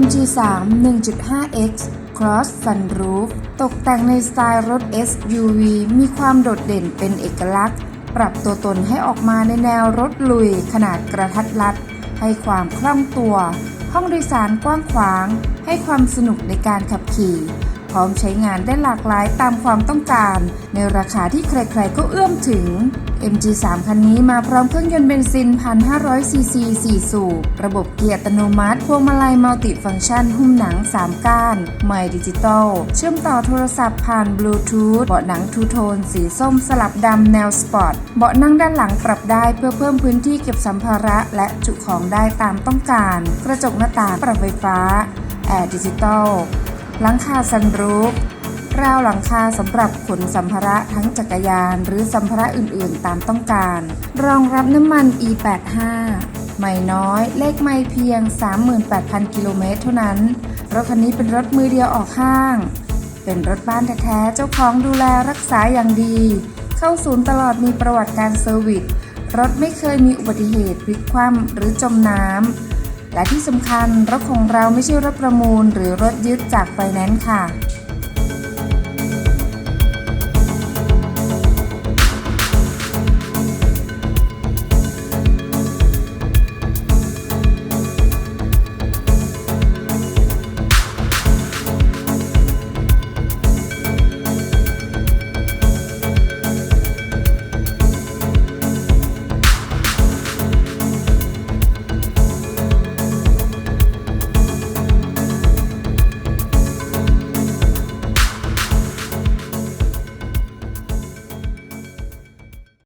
MG3 1.5X Cross Sunroof ตกแต่งในสไตล์รถ SUV มีความโดดเด่นเป็นเอกลักษณ์ ปรับตัวตนให้ออกมาในแนวรถลุยขนาดกระทัดรัด ให้ความคล่องตัว ห้องโดยสารกว้างขวาง ให้ความสนุกในการขับขี่ พร้อมใช้งานได้หลากหลายตามความต้องการ ในราคาที่ใครๆก็เอื้อมถึง MG3 คันนี้มาพร้อมเครื่องยนต์เบนซิน 1,500 ซีซี 4 สูบ ระบบเกียร์อัตโนมัติ พวงมาลัยมัลติฟังก์ชัน หุ้มหนัง 3 ก้าน ไมค์ดิจิตอล เชื่อมต่อโทรศัพท์ผ่านบลูทูธ เบาะหนังทูโทน สีส้มสลับดำแนวสปอร์ต เบาะนั่งด้านหลังปรับได้เพื่อเพิ่มพื้นที่เก็บสัมภาระ และจุของได้ตามต้องการ กระจกหน้าต่างปรับไฟฟ้า แอร์ดิจิตอลหลังคาซันรูฟ ราวหลังคาสำหรับขนสัมภาระทั้งจักรยานหรือสัมภาระอื่นๆ ตามต้องการ รองรับน้ำมัน E85 ไม่น้อย เลขไม่เพียง 38,000 กิโลเมตรเท่านั้น รถคันนี้เป็นรถมือเดียวออกห้าง เป็นรถบ้านแท้ๆ เจ้าของดูแลรักษาอย่างดี เข้าศูนย์ตลอดมีประวัติการเซอร์วิส รถไม่เคยมีอุบัติเหตุพลิกคว่ำหรือจมน้ำและที่สำคัญรถของเราไม่ใช่รถประมูลหรือรถยึดจากไฟแนนซ์ค่ะ